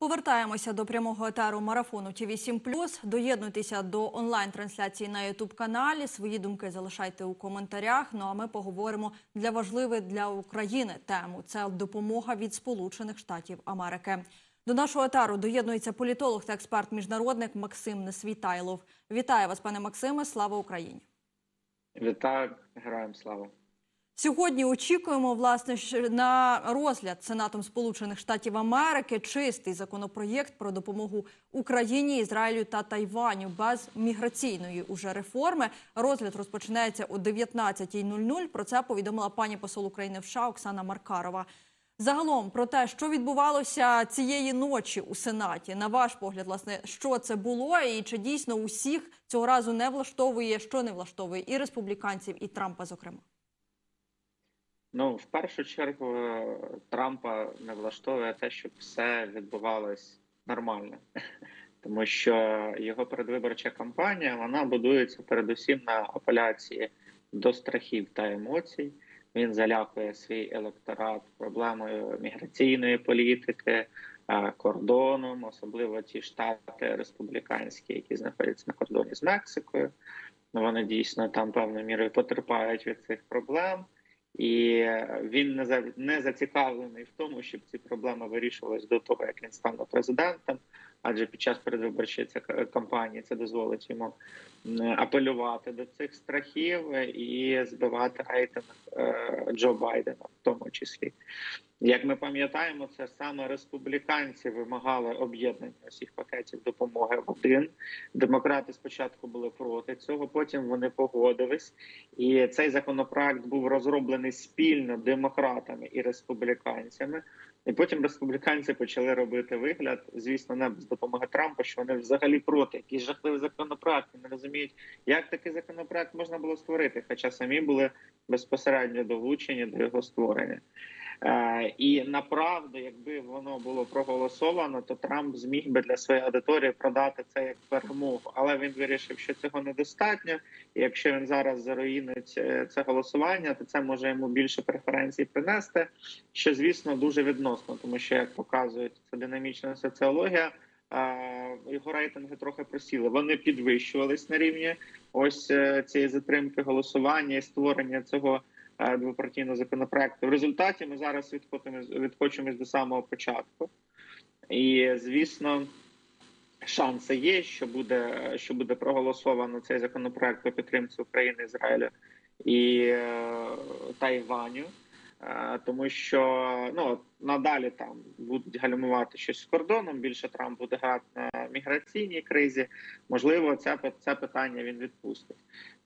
Повертаємося до прямого етеру марафону ТВ 7 Доєднуйтеся до онлайн-трансляції на Ютуб каналі. Свої думки залишайте у коментарях. Ну а ми поговоримо для важливої для України тему. Це допомога від Сполучених Штатів Америки. До нашого етеру доєднується політолог та експерт-міжнародник Максим Несвітайлов. Вітаю вас, пане Максиме. Слава Україні! Вітаю, героям слава. Сьогодні очікуємо власне на розгляд Сенатом Сполучених Штатів Америки чистий законопроєкт про допомогу Україні, Ізраїлю та Тайваню без міграційної уже реформи. Розгляд розпочинається о 19.00. Про це повідомила пані посол України в США Оксана Маркарова. Загалом про те, що відбувалося цієї ночі у Сенаті, на ваш погляд, власне, що це було, і чи дійсно усіх цього разу не влаштовує, що не влаштовує і республіканців, і Трампа, зокрема. Ну, в першу чергу, е, Трампа не влаштовує те, щоб все відбувалось нормально, тому що його передвиборча кампанія вона будується передусім на апеляції до страхів та емоцій. Він залякує свій електорат проблемою міграційної політики, е, кордоном, особливо ті штати республіканські, які знаходяться на кордоні з Мексикою. Вони дійсно там певною мірою потерпають від цих проблем. І він не за не зацікавлений в тому, щоб ці проблеми вирішувались до того, як він стане президентом. Адже під час передвиборчої кампанії це дозволить йому апелювати до цих страхів і збивати рейтинг е, Джо Байдена, в тому числі. Як ми пам'ятаємо, це саме республіканці вимагали об'єднання усіх пакетів допомоги в один. Демократи спочатку були проти цього, потім вони погодились. І цей законопроект був розроблений спільно демократами і республіканцями. І потім республіканці почали робити вигляд, звісно, не з допомоги Трампа, що вони взагалі проти. Якийсь жахливий законопроект. Не розуміють, як такий законопроект можна було створити, хоча самі були безпосередньо долучені до його створення. Е, і направду, якби воно було проголосовано, то Трамп зміг би для своєї аудиторії продати це як перемогу. Але він вирішив, що цього недостатньо. І якщо він зараз заруїнить е, це голосування, то це може йому більше преференцій принести, що звісно дуже відносно, тому що як показує ця динамічна соціологія. е, Його рейтинги трохи просіли. Вони підвищувались на рівні ось цієї затримки голосування і створення цього двопартійного законопроекту. В результаті ми зараз відхочемось до самого початку, і звісно, шанси є, що буде що буде проголосовано цей законопроект по підтримці України, Ізраїлю і е, Тайваню. Е, Тому що ну надалі там будуть гальмувати щось з кордоном. Більше Трамп буде грати на міграційній кризі. Можливо, це це питання він відпустить.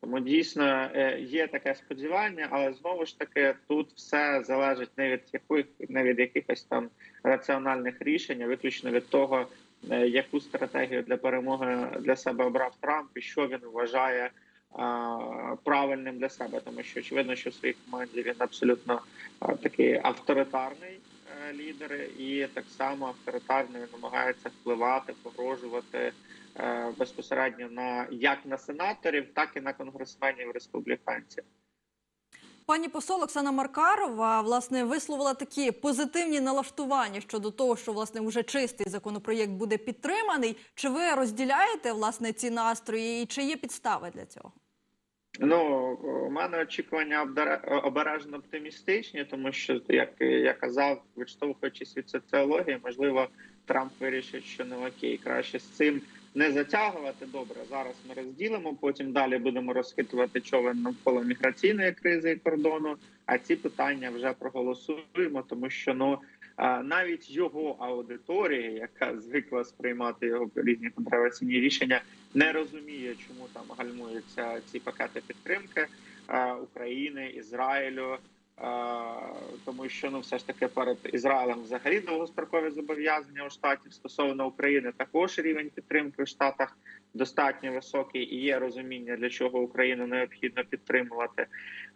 Тому дійсно е, є таке сподівання, але знову ж таки тут все залежить не від яких не від якихось там раціональних рішень, а виключно від того, е, яку стратегію для перемоги для себе обрав Трамп і що він вважає а, правильним для себе, тому що очевидно, що в своїй команді він абсолютно такий авторитарний е, лідер, і так само авторитарно намагається впливати, погрожувати е, безпосередньо на як на сенаторів, так і на конгресменів республіканців. Пані посол Оксана Маркарова власне висловила такі позитивні налаштування щодо того, що власне вже чистий законопроєкт буде підтриманий. Чи ви розділяєте власне ці настрої, і чи є підстави для цього? Ну у мене очікування обережно оптимістичні, тому що як я казав, відштовхуючись від соціології, можливо, Трамп вирішить, що не окей, краще з цим не затягувати. Добре, зараз ми розділимо. Потім далі будемо розхитувати човен навколо міграційної кризи і кордону. А ці питання вже проголосуємо, тому що ну навіть його аудиторія, яка звикла сприймати його різні контроверсійні рішення, не розуміє, чому там гальмуються ці пакети підтримки України, Ізраїлю. Тому що ну все ж таки перед Ізраїлем взагалі довгострокові зобов'язання у штатів стосовно України також рівень підтримки в Штатах достатньо високий і є розуміння, для чого Україну необхідно підтримувати.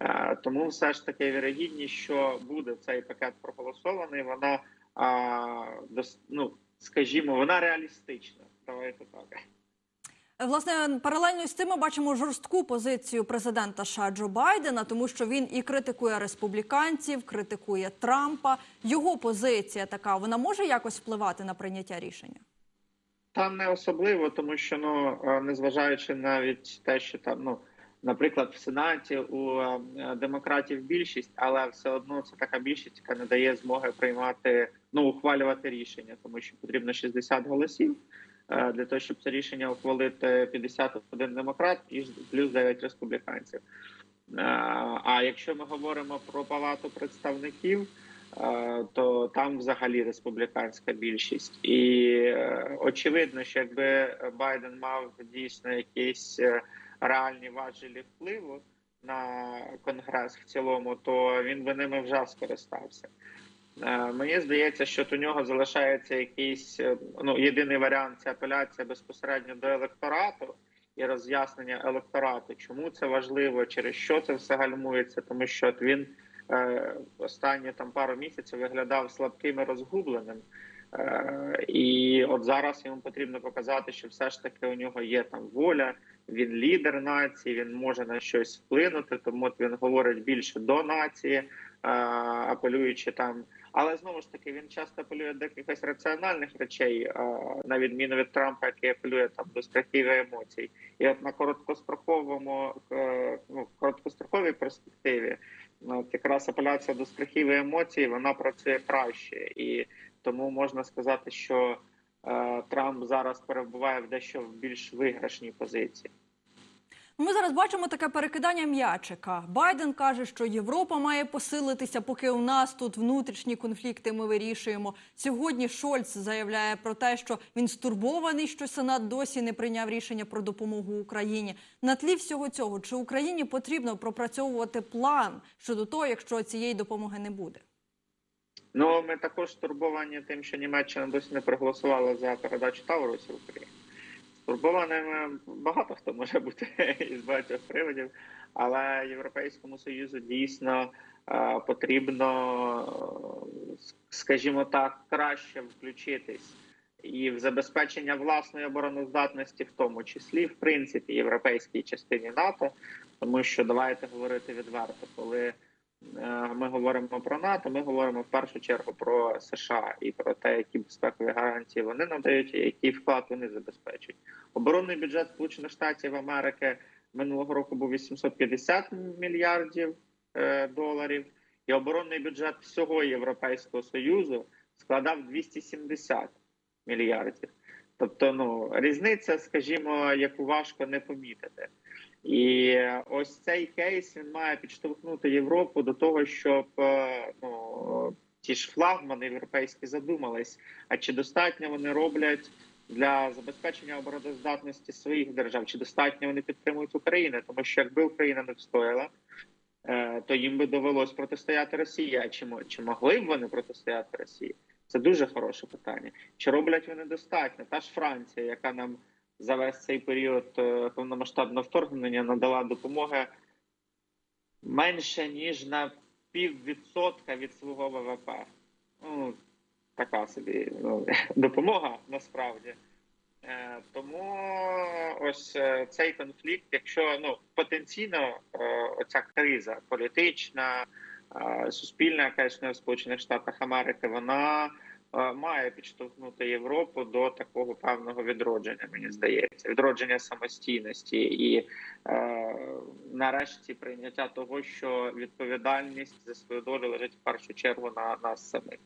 Е, Тому все ж таки вірогідність, що буде цей пакет проголосований, вона ну, скажімо, вона реалістична. Давайте так. Е, Власне, паралельно з цим ми бачимо жорстку позицію президента США Джо Байдена, тому що він і критикує республіканців, критикує Трампа. Його позиція така, вона може якось впливати на прийняття рішення? Та не особливо, тому що ну е, незважаючи навіть те, що там ну. Наприклад, в сенаті у е, демократів більшість, але все одно це така більшість, яка не дає змоги приймати ну ухвалювати рішення, тому що потрібно 60 голосів для того, щоб це рішення ухвалити 51 демократ і плюс 9 республіканців. Е, А якщо ми говоримо про палату представників, е, то там взагалі республіканська більшість, і е, очевидно, що якби Байден мав дійсно якісь е, реальні важелі впливу на конгрес в цілому, то він би ними вже скористався. Е, Мені здається, що у нього залишається якийсь е, ну єдиний варіант це апеляція безпосередньо до електорату і роз'яснення електорату, чому це важливо, через що це все гальмується, тому що він е, останні там пару місяців виглядав слабким і розгубленим. Е, і от зараз йому потрібно показати, що все ж таки у нього є там воля, він лідер нації, він може на щось вплинути, тому він говорить більше до нації, е, апелюючи там. Але знову ж таки він часто апелює до якихось раціональних речей, е, на відміну від Трампа, який апелює там до страхів і емоцій. І от на короткостроковому е, ну, короткостроковій перспективі, ну, от якраз апеляція до страхів і емоцій вона працює краще, і тому можна сказати, що е, Трамп зараз перебуває в дещо в більш виграшній позиції. Ми зараз бачимо таке перекидання м'ячика. Байден каже, що Європа має посилитися, поки у нас тут внутрішні конфлікти ми вирішуємо. Сьогодні Шольц заявляє про те, що він стурбований, що Сенат досі не прийняв рішення про допомогу Україні. На тлі всього цього, чи Україні потрібно пропрацьовувати план щодо того, якщо цієї допомоги не буде? Ну ми також стурбовані тим, що Німеччина досі не проголосувала за передачу Таурусів Україні. Стурбованими багато хто може бути із багатьох приводів, але Європейському Союзу дійсно е, потрібно, е, скажімо так, краще включитись і в забезпечення власної обороноздатності, в тому числі, в принципі, європейській частині НАТО, тому що давайте говорити відверто, коли. Е, Ми говоримо про НАТО. Ми говоримо в першу чергу про США і про те, які безпекові гарантії вони надають, і який вклад вони забезпечують. Оборонний бюджет Сполучених Штатів Америки минулого року був 850 мільярдів е, доларів, і оборонний бюджет всього Європейського союзу складав 270 мільярдів. Тобто, ну різниця, скажімо, яку важко не помітити. І ось цей кейс він має підштовхнути Європу до того, щоб е, ну ті ж флагмани європейські задумались. А чи достатньо вони роблять для забезпечення обороноздатності своїх держав? Чи достатньо вони підтримують Україну? Тому що якби Україна не встояла, е, то їм би довелось протистояти Росії. А чи, чи могли б вони протистояти Росії? Це дуже хороше питання. Чи роблять вони достатньо? Та ж Франція, яка нам за весь цей період е, повномасштабного вторгнення надала допомоги менше ніж на піввідсотка від свого ВВП. Ну, така собі ну, допомога насправді. Е, Тому ось е, цей конфлікт, якщо ну потенційно е, оця криза політична, е, суспільна, яка існує в Сполучених Штатах Америки, вона має підштовхнути Європу до такого певного відродження. Мені здається, відродження самостійності і е, нарешті прийняття того, що відповідальність за свою долю лежить в першу чергу на нас самих.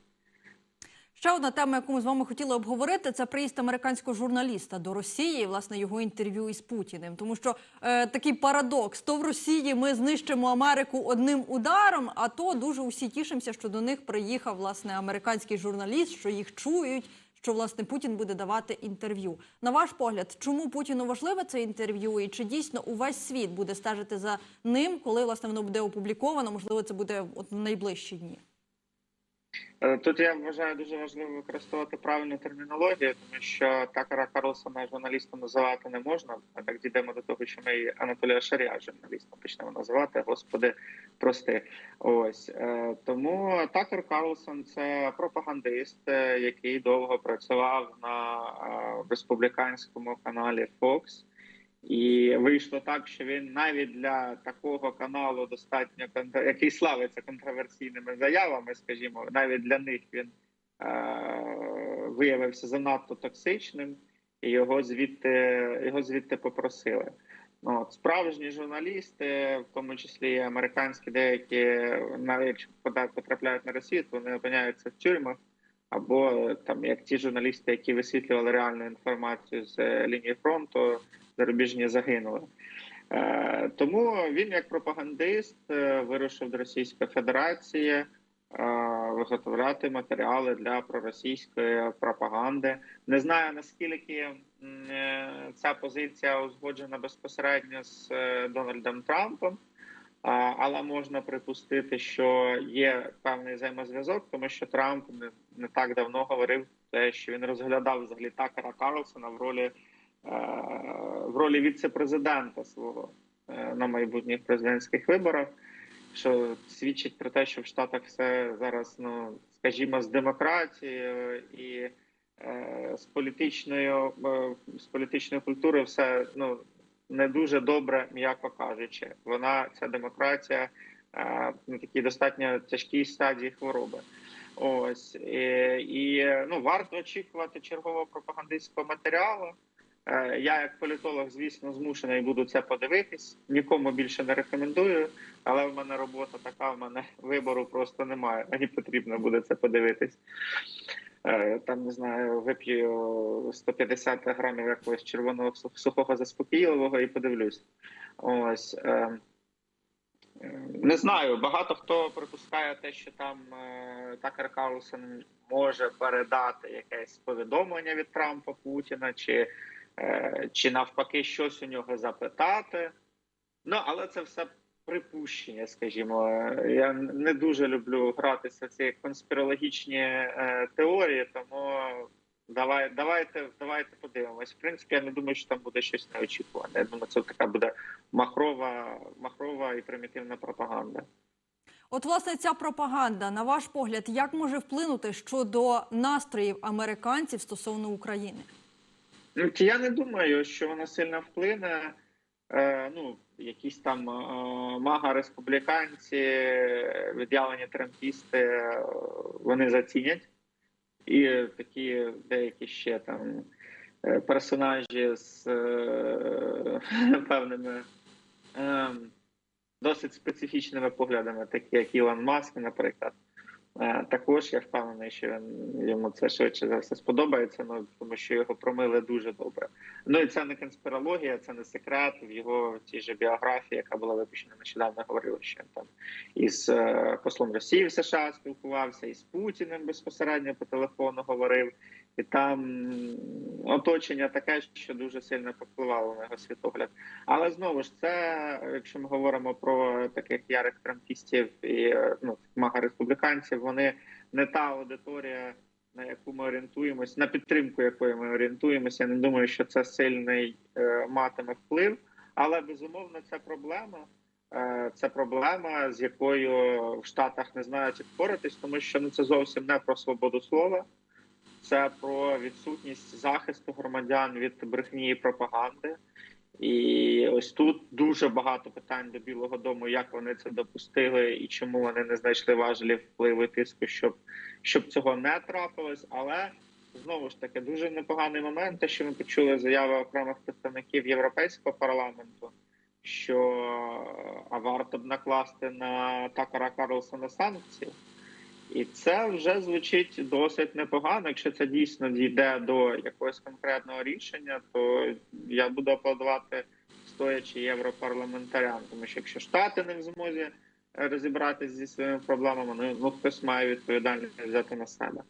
Ще одна тема, яку ми з вами хотіли обговорити, це приїзд американського журналіста до Росії, власне, його інтерв'ю із Путіним. Тому що е, такий парадокс: то в Росії ми знищимо Америку одним ударом, а то дуже усі тішимося, що до них приїхав власне американський журналіст, що їх чують. Що власне Путін буде давати інтерв'ю. На ваш погляд, чому Путіну важливе це інтерв'ю, і чи дійсно увесь світ буде стежити за ним, коли власне воно буде опубліковано? Можливо, це буде от в найближчі дні. Е, Тут я вважаю дуже важливо використовувати правильну термінологію, тому що Такара Карлсона журналістом називати не можна. А так дійдемо до того, що ми Анатолія Шарія журналістом почнемо називати. Господи, прости. Ось е, тому Такер Карлсон це пропагандист, е, який довго працював на республіканському каналі Fox. І вийшло так, що він навіть для такого каналу достатньо який славиться контроверсійними заявами, скажімо, навіть для них він е- виявився занадто токсичним, і його звідти його звідти попросили. Ну, от, справжні журналісти, в тому числі американські, деякі навіть якщо потрапляють на Росію, то вони опиняються в тюрмах, або там як ті журналісти, які висвітлювали реальну інформацію з е, лінії фронту, зарубіжні загинули. Е, тому він, як пропагандист, е, вирушив до Російської Федерації е, виготовляти матеріали для проросійської пропаганди. Не знаю наскільки ця позиція узгоджена безпосередньо з Дональдом Трампом. Але можна припустити, що є певний взаємозв'язок, тому що Трамп не, так давно говорив те, що він розглядав взагалі Такера Карлсона в ролі в ролі віце-президента свого е, на майбутніх президентських виборах, що свідчить про те, що в Штатах все зараз, ну скажімо, з демократією і е, з політичною е, з політичною культурою все ну не дуже добре, м'яко кажучи. Вона ця демократія е, на такій достатньо тяжкій стадії хвороби. Ось і, і ну варто очікувати чергового пропагандистського матеріалу. Е, Я, як політолог, звісно, змушений буду це подивитись. Нікому більше не рекомендую, але в мене робота така, в мене вибору просто немає. Мені потрібно буде це подивитись. Е, Там не знаю, вип'ю 150 грамів якогось червоного сухого заспокійливого і подивлюсь. Ось. е, Не знаю, багато хто припускає те, що там Такер Карлсон може передати якесь повідомлення від Трампа Путіна, чи, чи навпаки щось у нього запитати. Ну, але це все припущення, скажімо. Е, Я не дуже люблю гратися в ці конспірологічні е, теорії, тому давай, давайте, давайте подивимось. В принципі, я не думаю, що там буде щось неочікуване. Я думаю, це така буде махрова, махрова і примітивна пропаганда. От, власне, ця пропаганда, на ваш погляд, як може вплинути щодо настроїв американців стосовно України? Ну, я не думаю, що вона сильно вплине. Е, ну, якісь там е, мага-республіканці, е, від'явлені трампісти, е, вони зацінять. І такі деякі ще там персонажі з певними е, досить специфічними поглядами, такі як Ілон Маск, наприклад. Е, Також я впевнений, що йому це швидше за все сподобається, ну тому що його промили дуже добре. Ну і це не конспірологія, це не секрет. В його тій же біографії, яка була випущена нещодавно, говорили, що він там із е, послом Росії в США спілкувався, і з Путіним безпосередньо по телефону говорив, і там оточення таке, що дуже сильно повпливало на його світогляд. Але знову ж це, якщо ми говоримо про таких ярих трампістів і ну мага республіканців, вони не та аудиторія, на яку ми орієнтуємось, на підтримку якої ми орієнтуємося. Я не думаю, що це сильний е, матиме вплив, але безумовно це проблема. Е, Це проблема, з якою в Штатах не знають як впоратись, тому що ну це зовсім не про свободу слова, це про відсутність захисту громадян від брехні і пропаганди. І ось тут дуже багато питань до Білого Дому, як вони це допустили і чому вони не знайшли важелів впливу тиску, щоб, щоб цього не трапилось. Але знову ж таки дуже непоганий момент, те, що ми почули заяви окремих представників Європейського парламенту, що а варто б накласти на Такара Карлсона санкції. І це вже звучить досить непогано. Якщо це дійсно дійде до якогось конкретного рішення, то я буду аплодувати стоячи європарламентарям. Тому що якщо штати не в змозі розібратися зі своїми проблемами, ну, ну хтось має відповідальність взяти на себе.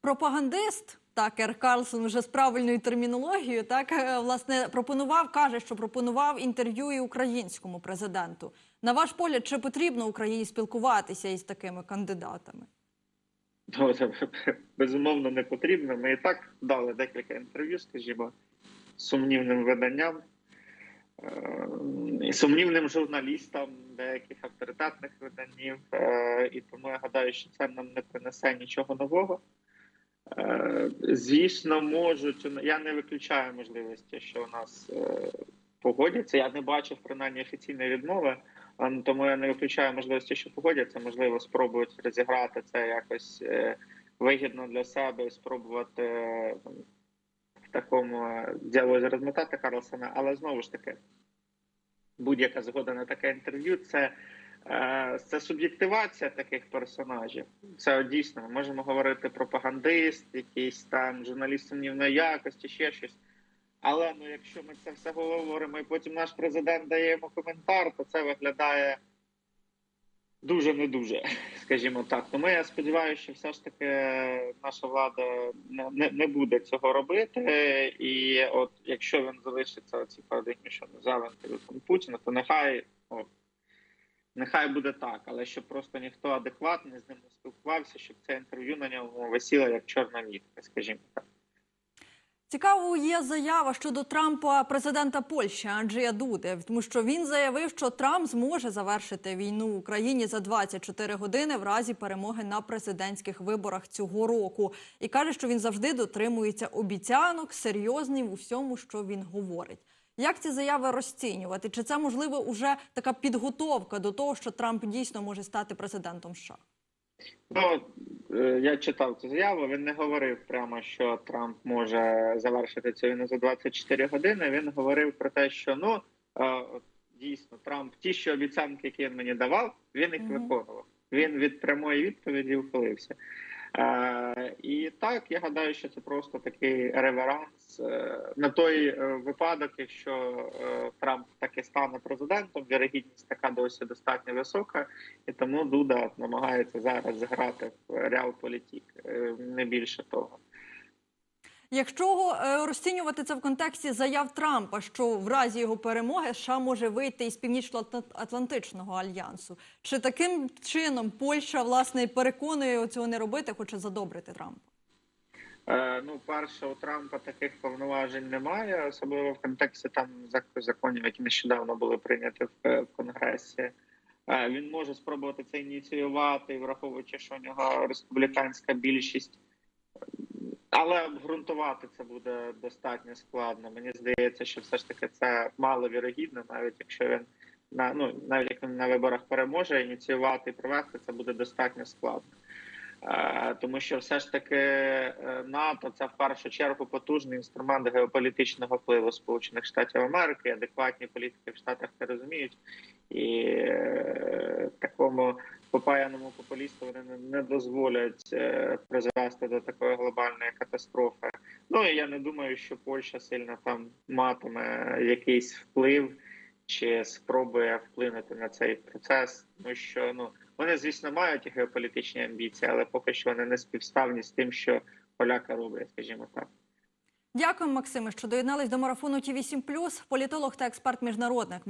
Пропагандист Такер Карлсон вже з правильною термінологією, так е, власне пропонував, каже, що пропонував інтерв'ю і українському президенту. На ваш погляд, чи потрібно Україні спілкуватися із такими кандидатами? Ну, безумовно не потрібно. Ми і так дали декілька інтерв'ю, скажімо, сумнівним виданням е, і сумнівним журналістам деяких авторитетних виданів. Е, І тому я гадаю, що це нам не принесе нічого нового. Е, Звісно, можуть. Я не виключаю можливості, що у нас е, погодяться. Я не бачив принаймні офіційної відмови, ну, тому я не виключаю можливості, що погодяться. Можливо, спробують розіграти це якось е, вигідно для себе, і спробувати в такому діалозі розмотати Карлсона. Але знову ж таки, будь-яка згода на таке інтерв'ю це. Е, Це суб'єктивація таких персонажів. Це дійсно ми можемо говорити пропагандист, якийсь там журналіст сумнівної якості, ще щось. Але ну, якщо ми це все говоримо, і потім наш президент дає йому коментар, то це виглядає дуже не дуже, скажімо так. Тому я сподіваюся, що все ж таки наша влада не, не, буде цього робити. І от якщо він залишиться ці парадигмі, що не взяв Путіна, то нехай от, нехай буде так, але щоб просто ніхто адекватний з ним не спілкувався, щоб це інтерв'ю на ньому висіло як чорна нітка, скажімо так. Цікавою є заява щодо Трампа президента Польщі Анджея Дуди, тому що він заявив, що Трамп зможе завершити війну в Україні за 24 години в разі перемоги на президентських виборах цього року, і каже, що він завжди дотримується обіцянок, серйозний у всьому, що він говорить. Як ці заяви розцінювати? Чи це можливо уже така підготовка до того, що Трамп дійсно може стати президентом США? Ну е, я читав цю заяву. Він не говорив прямо, що Трамп може завершити цю війну за 24 години. Він говорив про те, що ну е, дійсно Трамп ті, що обіцянки, які він мені давав, він їх виконував. Він від прямої відповіді ухилився. Е, і так, я гадаю, що це просто такий реверанс е, на той е, випадок, якщо Трамп таки стане президентом, вірогідність така досі достатньо висока, і тому Дуда намагається зараз грати в реал-політік, е, не більше того. Якщо е, розцінювати це в контексті заяв Трампа, що в разі його перемоги США може вийти із північно-атлантичного альянсу, чи таким чином Польща власне переконує цього не робити, хоче задобрити Трампа? Е, ну, перше, у Трампа таких повноважень немає, особливо в контексті там зак- законів, які нещодавно були прийняті в, е, Конгресі. Він може спробувати це ініціювати, враховуючи, що у нього республіканська більшість. Але обґрунтувати це буде достатньо складно. Мені здається, що все ж таки це маловірогідно, навіть якщо він на ну навіть як він на виборах переможе, ініціювати і провести це буде достатньо складно. Тому що все ж таки е, НАТО це в першу чергу потужний інструмент геополітичного впливу Сполучених Штатів Америки. Адекватні політики в Штатах це розуміють, і е, такому попаяному популісту вони не, не дозволять е, призвести до такої глобальної катастрофи. Ну і я не думаю, що Польща сильно там матиме якийсь вплив чи спробує вплинути на цей процес. Тому що ну вони, звісно, мають геополітичні амбіції, але поки що вони не співставні з тим, що поляки роблять, скажімо так. Дякую, Максиме, що доєднались до марафону Ті 8 Політолог та експерт міжнародник